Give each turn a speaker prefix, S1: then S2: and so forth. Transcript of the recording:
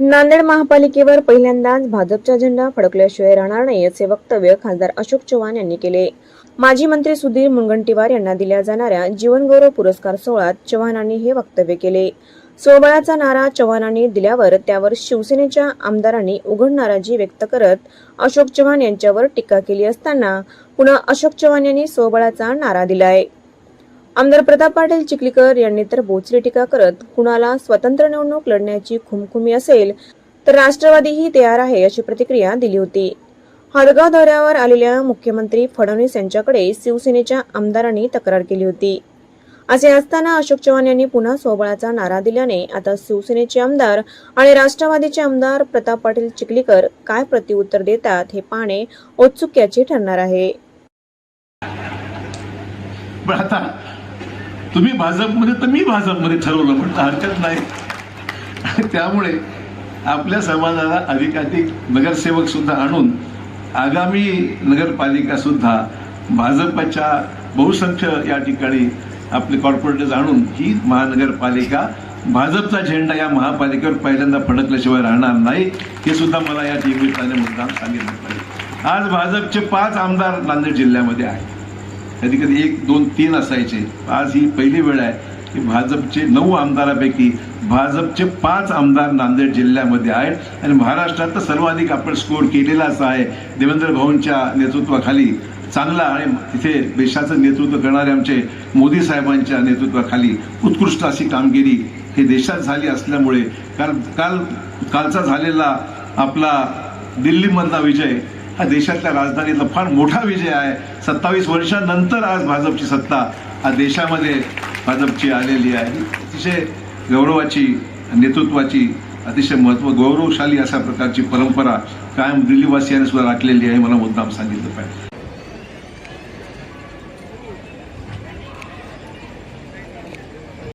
S1: नांदेड महापालिकेवर पहिल्यांदाच भाजपचा झेंडा फडकल्याशिवाय राहणार नाही असे वक्तव्य खासदार अशोक चव्हाण यांनी केले. माजी मंत्री सुधीर मुनगंटीवार यांना दिल्या जाणाऱ्या जीवनगौरव पुरस्कार सोहळ्यात चव्हाणांनी हे वक्तव्य केले. सोहळ्याचा नारा चव्हाणांनी दिल्यावर त्यावर शिवसेनेच्या आमदारांनी उघड नाराजी व्यक्त करत अशोक चव्हाण यांच्यावर टीका केली असताना पुन्हा अशोक चव्हाण यांनी सोहळ्याचा नारा दिलाय. आमदार प्रताप पाटील चिखलीकर यांनी तर बोचरी टीका करत कुणाला स्वतंत्र निवडणूक लढण्याची खुमखुमी असेल तर राष्ट्रवादीही तयार आहे अशी प्रतिक्रिया दिली होती. हदगाव दौऱ्यावर आलेल्या मुख्यमंत्री फडणवीस यांच्याकडे शिवसेनेच्या आमदारांनी तक्रार केली होती. असे असताना अशोक चव्हाण यांनी पुन्हा स्वबळाचा नारा दिल्याने आता शिवसेनेचे आमदार आणि राष्ट्रवादीचे आमदार प्रताप पाटील चिखलीकर काय प्रत्युत्तर देतात हे पाहणे औत्सुक्याचे ठरणार आहे.
S2: तुम्ही भाजपमध्ये तर मी भाजपमध्ये ठरवलं म्हटलं हरकत नाही. त्यामुळे आपल्या समाजाला अधिकाधिक नगरसेवक सुद्धा आणून आगामी नगरपालिका सुद्धा भाजपच्या बहुसंख्य या ठिकाणी आपले कॉर्पोरेटर्स आणून ही महानगरपालिका भाजपचा झेंडा या महापालिकेवर पहिल्यांदा फडकल्याशिवाय राहणार नाही हे सुद्धा मला या निमित्ताने मुद्दाम सांगितलं पाहिजे. आज भाजपचे पाच आमदार नांदेड जिल्ह्यामध्ये आहेत. कधी कधी एक दोन तीन असायचे. आज ही पहिली वेळ आहे की भाजपचे नऊ आमदारापैकी भाजपचे पाच आमदार नांदेड जिल्ह्यामध्ये आहेत. आणि महाराष्ट्रात तर सर्वाधिक आपण स्कोर केलेलाच आहे. देवेंद्र भाऊंच्या नेतृत्वाखाली चांगला आणि तिथे देशाचं नेतृत्व करणारे आमचे मोदी साहेबांच्या नेतृत्वाखाली उत्कृष्ट अशी कामगिरी हे देशात झाली असल्यामुळे काल काल कालचा झालेला आपला दिल्लीमधला विजय हा देशातल्या राजधानीतला फार मोठा विजय आहे. सत्तावीस वर्षानंतर आज भाजपची सत्ता हा देशामध्ये भाजपची आलेली आहे. अतिशय गौरवाची नेतृत्वाची अतिशय महत्त्व गौरवशाली अशा प्रकारची परंपरा कायम दिल्लीवासियांनी सुद्धा राखलेली आहे मला मुद्दाम सांगितलं पाहिजे.